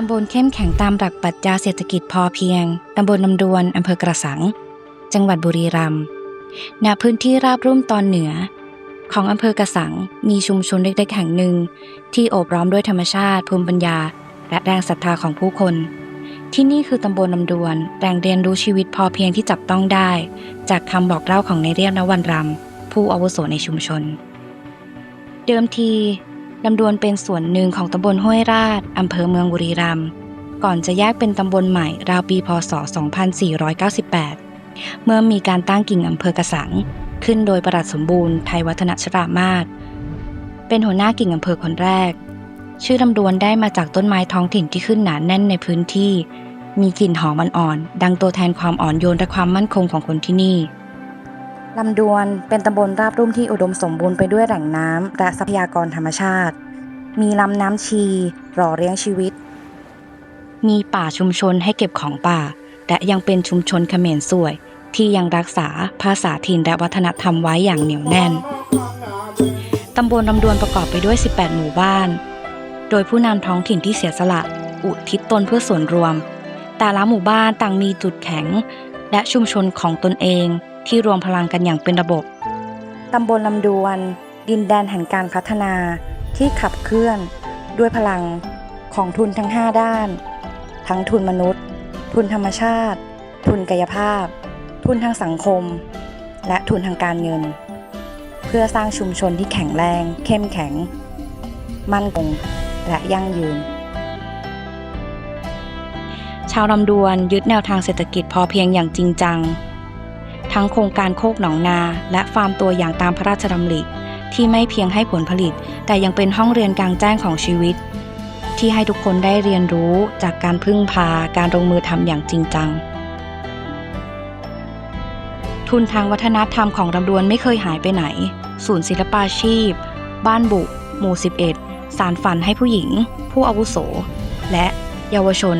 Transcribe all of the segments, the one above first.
ตำบลเข้มแข็งตามหลักปรัชญาเศรษฐกิจพอเพียง ตำบลลำดวนอำเภอกระสัง จังหวัดบุรีรัมย์ ณ พื้นที่ราบรุ่มตอนเหนือ ของอำเภอกระสัง มีชุมชนเล็กๆแห่งหนึ่ง ที่โอบล้อมด้วยธรรมชาติ ภูมิปัญญา และแรงศรัทธาของผู้คน ที่นี่คือตำบลลำดวนแหล่งเรียนรู้ชีวิตพอเพียงที่จับต้องได้ จากคำบอกเล่าของในายเรียบนวันรำผู้อาวุโสในชุมชน เดิมที ลำดวนเป็นส่วนหนึ่งของตำบลห้วยราชอำเภอเมืองบุรีรัมย์ก่อนจะแยกเป็นตำบลใหม่ราวปีพศ 2498 เมื่อมีการตั้งกิ่งอำเภอกระสัง ขึ้นโดยประหลัดสมบูรณ์ไทยวัฒนชรามาศเป็นหัวหน้ากิ่งอำเภอคนแรก ชื่อลำดวนได้มาจากต้นไม้ท้องถิ่นที่ขึ้นหนาแน่นในพื้นที่ มีกลิ่นหอมอ่อนๆดังตัวแทนความอ่อนโยนและความมั่นคงของคนที่นี่ ลำดวนเป็นตำบลราบรุ่มที่อุดมสมบูรณ์ไปด้วยแหล่งน้ำและทรัพยากรธรรมชาติ มีลำน้ำชี หล่อเลี้ยงชีวิต มีป่าชุมชนให้เก็บของป่า และยังเป็นชุมชนเขมรสวย ที่ยังรักษาภาษาถิ่นและวัฒนธรรมไว้อย่างเหนียวแน่น ตำบลลำดวนประกอบไปด้วย 18 หมู่บ้าน โดยผู้นำท้องถิ่นที่เสียสละอุทิศตนเพื่อส่วนรวม แต่ละหมู่บ้านต่างมีจุดแข็ง และชุมชนของตนเอง ที่รวมพลังกันอย่างเป็นระบบ ตำบลลำดวน ดินแดนแห่งการพัฒนาที่ขับเคลื่อน ด้วยพลังของทุนทั้ง 5 ด้าน ทั้งทุนมนุษย์ ทุนธรรมชาติ ทุนกายภาพ ทุนทางสังคม และทุนทางการเงิน เพื่อสร้างชุมชนที่แข็งแรง เข้มแข็ง มั่นคงและยั่งยืนชาวลำดวนยึดแนวทางเศรษฐกิจพอเพียงอย่างจริงจัง ทั้งโครงการโคกหนองนา และฟาร์มตัวอย่างตามพระราชดำริที่ไม่เพียงให้ผลผลิต แต่ยังเป็นห้องเรียนกลางแจ้งของชีวิต ที่ให้ทุกคนได้เรียนรู้จากการพึ่งพาการลงมือทำอย่างจริงจัง ทุนทางวัฒนธรรมของลำดวนไม่เคยหายไปไหน ศูนย์ศิลปาชีพ บ้านบุ หมู่ 11 สารฝันให้ผู้หญิง ผู้อาวุโส และเยาวชน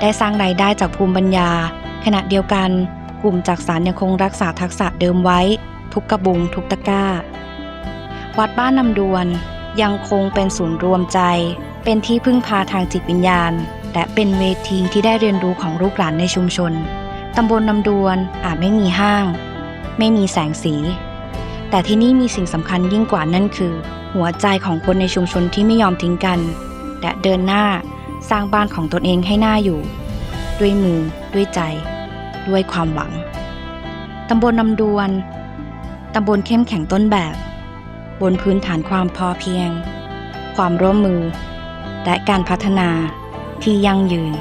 ได้สร้างรายได้จากภูมิปัญญา ขณะเดียวกัน กลุ่มจักสารยังคงรักษาทักษะเดิมไว้ ทุกกระบุงทุกตะกร้า วัดบ้านนำดวนยังคงเป็นศูนย์รวมใจ เป็นที่พึ่งพาทางจิตวิญญาณ และเป็นเวทีที่ได้เรียนรู้ของลูกหลานในชุมชนตำบลนำดวนอาจไม่มีห้าง ไม่มีแสงสี แต่ที่นี่มีสิ่งสำคัญยิ่งกว่านั่นคือ หัวใจของคนในชุมชนที่ไม่ยอมทิ้งกัน และเดินหน้าสร้างบ้านของตนเองให้หน่าอยู่ ด้วยมือด้วยใจ ด้วยความหวัง ตำบลนำดวน ตำบลเข้มแข็งต้นแบบ บนพื้นฐานความพอเพียง ความร่วมมือ และการพัฒนาที่ยั่งยืน